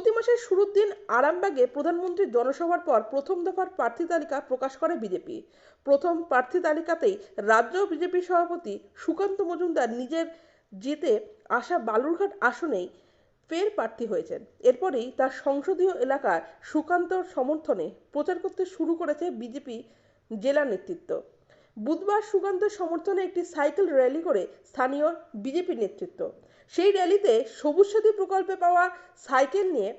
চলতি মাসের শুরুর দিন আরামবাগে প্রধানমন্ত্রীর জনসভার পর প্রথম দফার প্রার্থী তালিকা প্রকাশ করে বিজেপি। প্রথম প্রার্থী তালিকাতেই রাজ্য বিজেপি সভাপতি সুকান্ত মজুমদার নিজের জিতে আসা বালুরঘাট আসনেই ফের প্রার্থী হয়েছেন। এরপরেই তার সংসদীয় এলাকায় সুকান্তর সমর্থনে প্রচার করতে শুরু করেছে বিজেপি জেলা নেতৃত্ব। বুধবার সুকান্তের সমর্থনে একটি সাইকেল র্যালি করে স্থানীয় বিজেপি নেতৃত্ব। সেই র্যালিতে সবুজ সাথী প্রকল্পে পাওয়া সাইকেল নিয়ে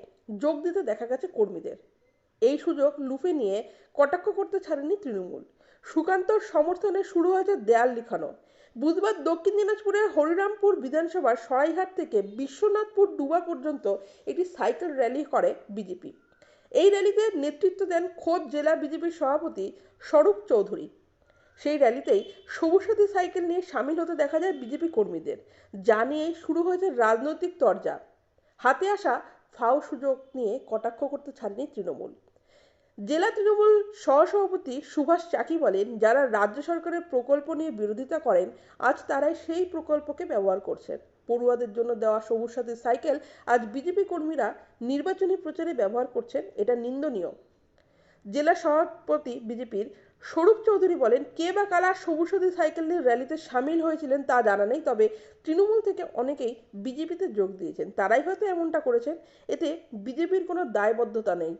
যোগ দিতে দেখা গেছে কর্মীদের। এই সুযোগ লুফে নিয়ে কটাক্ষ করতে ছাড়েনি তৃণমূল। সুকান্তর সমর্থনে শুরু হয়েছে দেয়াল লিখানো। বুধবার দক্ষিণ দিনাজপুরের হরিরামপুর বিধানসভার সরাইঘাট থেকে বিশ্বনাথপুর ডুবা পর্যন্ত একটি সাইকেল র্যালি করে বিজেপি। এই র্যালিতে নেতৃত্ব দেন খোদ জেলা বিজেপির সভাপতি স্বরূপ চৌধুরী। সেই র্যালিতেই সবুজ সাথী সাইকেল নিয়ে সামিল হতে দেখা যায় বিজেপি কর্মীদের। যা নিয়ে শুরু হয়েছে রাজনৈতিক তরজা। হাতে আসা ফাও সুযোগ নিয়ে কটাক্ষ করতে ছাড়েনি তৃণমূল। জেলা তৃণমূল সহসভাপতি সুভাষ চাকি বলেন, যারা রাজ্য সরকারের প্রকল্প নিয়ে বিরোধিতা করেন, আজ তারাই সেই প্রকল্পকে ব্যবহার করছেন। পড়ুয়াদের জন্য দেওয়া সবুজ সাথী সাইকেল আজ বিজেপি কর্মীরা নির্বাচনী প্রচারে ব্যবহার করছেন, এটা নিন্দনীয়। জেলা সভাপতি বিজেপির স্বরূপ চৌধুরী বলেন, কে বা কারা সবুজ সাথী সাইকেল নিয়ে র্যালিতে সামিল হয়েছিলেন তা জানা নেই, তবে তৃণমূল থেকে অনেকেই বিজেপিতে যোগ দিয়েছেন। তারাই হয়তো এমনটা করেছেন, এতে বিজেপির কোনো দায়বদ্ধতা নেই।